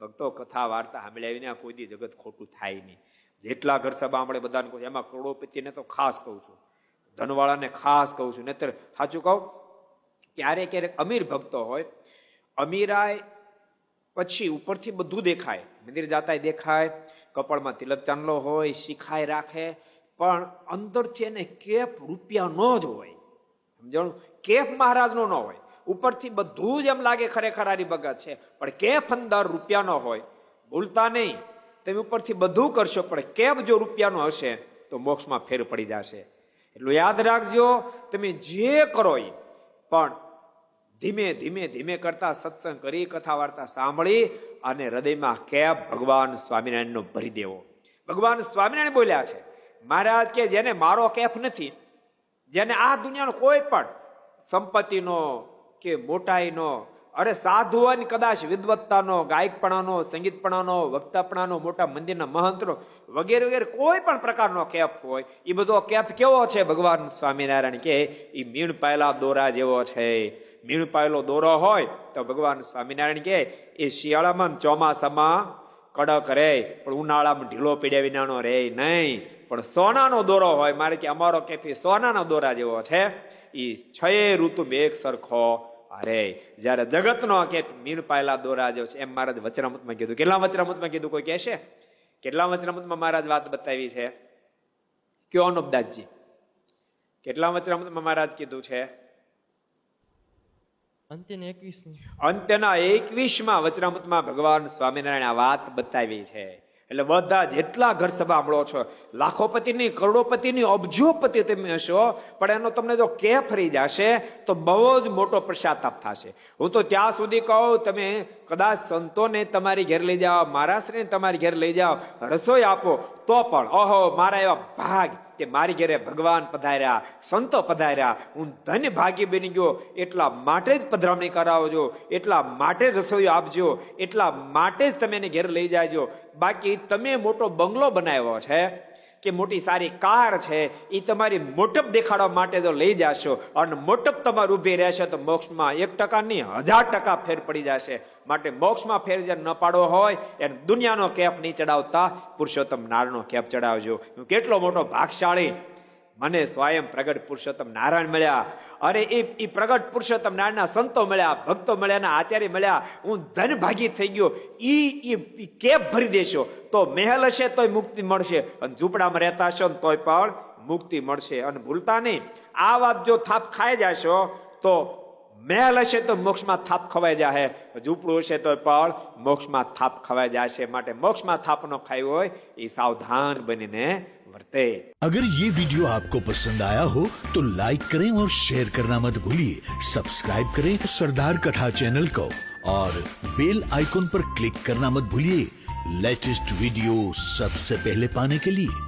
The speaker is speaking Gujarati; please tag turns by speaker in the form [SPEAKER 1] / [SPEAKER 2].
[SPEAKER 1] ભક્તો કથા, વાર્તા સાંભળ્યા વિના કોઈ જગત ખોટું થાય નહીં. જેટલા ઘર સભા આપણે બધાને કહું એમાં કરોડોપતિને તો ખાસ કહું છું. ધનવાળાને ખાસ કહું છું. નહીતર સાચું કહું, ક્યારેક ક્યારેક અમીર ભક્તો હોય, અમીરાય પછી ઉપરથી બધું દેખાય. મંદિર જાતાય દેખાય, કપાળમાં તિલક ચાંદલો હોય, શીખાય, રાખે, પણ અંદરથી એને કેપ રૂપિયાનો જ હોય. સમજાણું? કેફ મહારાજનો ન હોય. ઉપરથી બધું જ એમ લાગે ખરેખર આની ભગત છે. પણ કેફ અંદર રૂપિયાનો હોય, ભૂલતા નહીં. તમે ઉપરથી બધું કરશો, પણ કેફ જો રૂપિયાનો હશે, તો મોક્ષમાં ફેર પડી જશે. એટલું યાદ રાખજો, તમે જે કરો એ પણ ધીમે ધીમે ધીમે કરતા સત્સંગ કરી, કથા વાર્તા સાંભળી અને હૃદયમાં કેપ ભગવાન સ્વામિનારાયણનો ભરી દેવો. ભગવાન સ્વામિનારાયણ બોલ્યા છે, મહારાજ કે જેને મારો કેફ નથી, જેને આ દુનિયાનો કોઈ પણ સંપત્તિનો કે મોટાઈનો, અરે સાધુ હોય ને કદાચ વિદવત્તાનો, ગાયકપણાનો, સંગીતપણાનો, વક્તાપણાનો, મોટા મંદિરના મહંતનો, વગેરે વગેરે કોઈ પણ પ્રકારનો કેફ હોય એ બધો કેફ કેવો છે ભગવાન સ્વામિનારાયણ કે એ મીણ પાયેલા દોરા જેવો છે. મીણ પાયેલો દોરો હોય તો ભગવાન સ્વામિનારાયણ કે, એ શિયાળામાં ચોમાસામાં કડક રે, પણ ઉનાળામાં ઢીલો પીડ્યા વિનાનો રે નહીં. પણ સોનાનો દોરો હોય, મારે કે અમારો કેફી સોનાનો દોરા જેવો છે એ છ ઋતુ એક સરખો અરે જયારે જગતનો કે મીન પાયેલા દોરા જેવો છે, એમ મહારાજ વચરામૃતમાં કીધું. કેટલા વચરામૃતમાં કીધું કોઈ કહેશે? કેટલા વચરામૃતમાં મહારાજ વાત બતાવી છે? કયો અનુપદાસજી? કેટલા વચરામૃતમાં મહારાજ કીધું છે?
[SPEAKER 2] અંત્યને
[SPEAKER 1] અંત્યના એકવીસમાં વચરામૃતમાં ભગવાન સ્વામિનારાયણ આ વાત બતાવી છે. એટલે બધા જેટલા ઘર સભા સાંભળો છો, લાખોપતિની, કરોડોપતિની, અબજોપતિ તમે હશો, પણ એનો તમને જો કે ફરી જશે, તો બહુ જ મોટો પશ્ચાતાપ થશે. હું તો ત્યાં સુધી કહું, તમે કદાચ સંતોને તમારી ઘેર લઈ જાઓ મહારાષ્ટ્રને તમારી ઘેર લઈ જાઓ, રસોઈ આપો, તો પણ, ઓહો, મારા એવા ભાગ કે મારી ઘેરે ભગવાન પધાર્યા, સંતો પધાર્યા, હું ધન્ય ભાગી બની ગયો, એટલા માટે જ પધરામણી કરાવજો એટલા માટે જ રસોઈ આપજો, એટલા માટે જ તમે એને ઘેર લઈ જાજો. બાકી તમે મોટો બંગલો બનાવ્યો છે. કે મોટી સારી કાર છે એ તમારી મોટપ દેખાડવા માટે જો લઈ જાશો. અને મોટપ તમારું ઊભી રહેશે તો મોક્ષમાં એક ટકા નહીં, હજાર ટકા ફેર પડી જશે. માટે મોક્ષમાં ફેર જ્યારે ન પાડવો હોય, એને દુનિયાનો કેપ નહીં ચડાવતા. પુરુષોત્તમ નારનો કેપ ચડાવજો. હું કેટલો મોટો ભાગશાળી મને સ્વયં પ્રગટ પુરુષોત્તમ નારાયણ મળ્યા. અરે એ એ પ્રગટ પુરુષોત્તમ નારાયણના સંતો મળ્યા, ભક્તો મળ્યા આચાર્ય મળ્યા. હું ધન ભાગી થઈ ગયો. ઈ એ કેપ ભરી દેશો. તો મહેલ હશે તોય મુક્તિ મળશે. અને ઝૂંપડામાં રહેતા હશો તોય પણ મુક્તિ મળશે. અને ભૂલતા નહીં. આ વાત જો થાપ ખાઈ જશો, તો મહેલ હશે તો મોક્ષમાં થાપ ખવાઈ જાહે ઝૂંપડું હશે તો પણ મોક્ષમાં થાપ ખવાઈ જશે માટે મોક્ષમાં થાપ ન ખાઈ હોય એ સાવધાન બનીને વર્તે
[SPEAKER 3] अगर ये वीडियो आपको पसंद आया हो तो लाइक करें और शेयर करना मत भूलिए सब्सक्राइब करें सरदार कथा चैनल को और बेल आइकॉन पर क्लिक करना मत भूलिए लेटेस्ट वीडियो सबसे पहले पाने के लिए